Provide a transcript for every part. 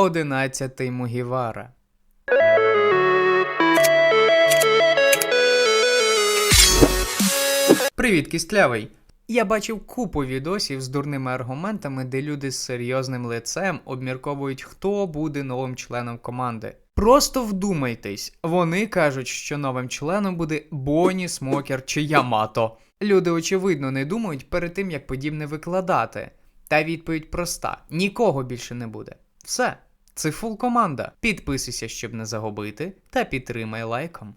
11 Мугівара. Привіт, кістлявий! Я бачив купу відосів з дурними аргументами, де люди з серйозним лицем обмірковують, хто буде новим членом команди. Просто вдумайтесь, вони кажуть, що новим членом буде Боні, Смокер чи Ямато. Люди, очевидно, не думають перед тим, як подібне викладати. Та відповідь проста: нікого більше не буде. Все, це фул команда. Підписуйся, щоб не загубити, та підтримай лайком.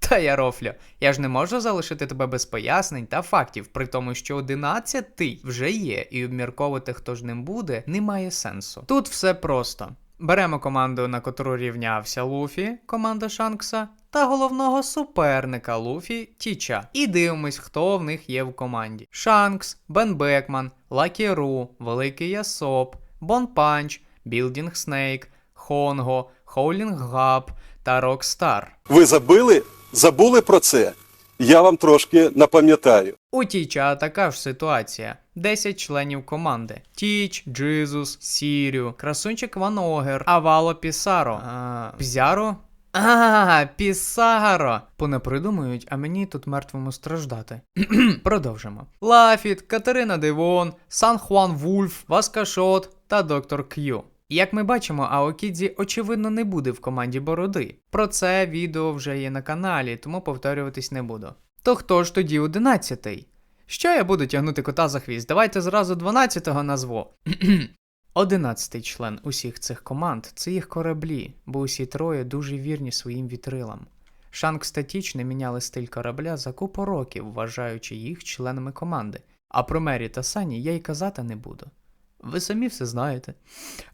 Та я рофлю. Я ж не можу залишити тебе без пояснень та фактів, при тому, що 11 вже є, і обмірковувати, хто ж ним буде, немає сенсу. Тут все просто. Беремо команду, на котру рівнявся Луфі, команда Шанкса, та головного суперника Луфі Тіча. І дивимось, хто в них є в команді: Шанкс, Бен Бекман, Лакі Ру, Великий Ясоп, Бон Панч, Білдінг Снейк, Хонго, Хоулінг Габ та Рокстар. Ви забили? Забули про це? Я вам трошки напам'ятаю. У Тіча така ж ситуація. 10 членів команди: Тіч, Джизус, Сірю, Красунчик Ван Огер, Авало Пісаро, а, Пзяро. А, Пісаро! Понапридумують, а мені тут мертвому страждати. Продовжимо. Лафіт, Катерина Девон, Сан Хуан Вульф, Васкашот та Доктор К'ю. Як ми бачимо, Аокідзі очевидно не буде в команді Бороди. Про це відео вже є на каналі, тому повторюватись не буду. То хто ж тоді одинадцятий? Що я буду тягнути кота за хвіст? Давайте зразу 12-го назву. Одинадцятий член усіх цих команд це їх кораблі, бо усі троє дуже вірні своїм вітрилам. Тіч не міняли стиль корабля за купу років, вважаючи їх членами команди. А про Мері та Сані я й казати не буду. Ви самі все знаєте.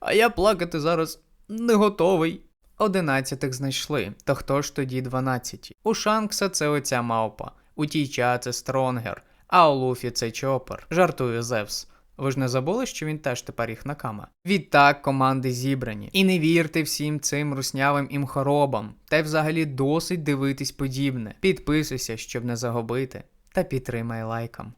А я плакати зараз не готовий. Одинадцятих знайшли, то хто ж тоді дванадцяті? У Шанкса це оця мавпа, у Тіча це Стронгер, а у Луфі це Чопер. Жартую Зевс. Ви ж не забули, що він теж тепер їх накама? Відтак команди зібрані. І не вірте всім цим руснявим імхоробам. Та й взагалі досить дивитись подібне. Підписуйся, щоб не загубити, та підтримай лайком.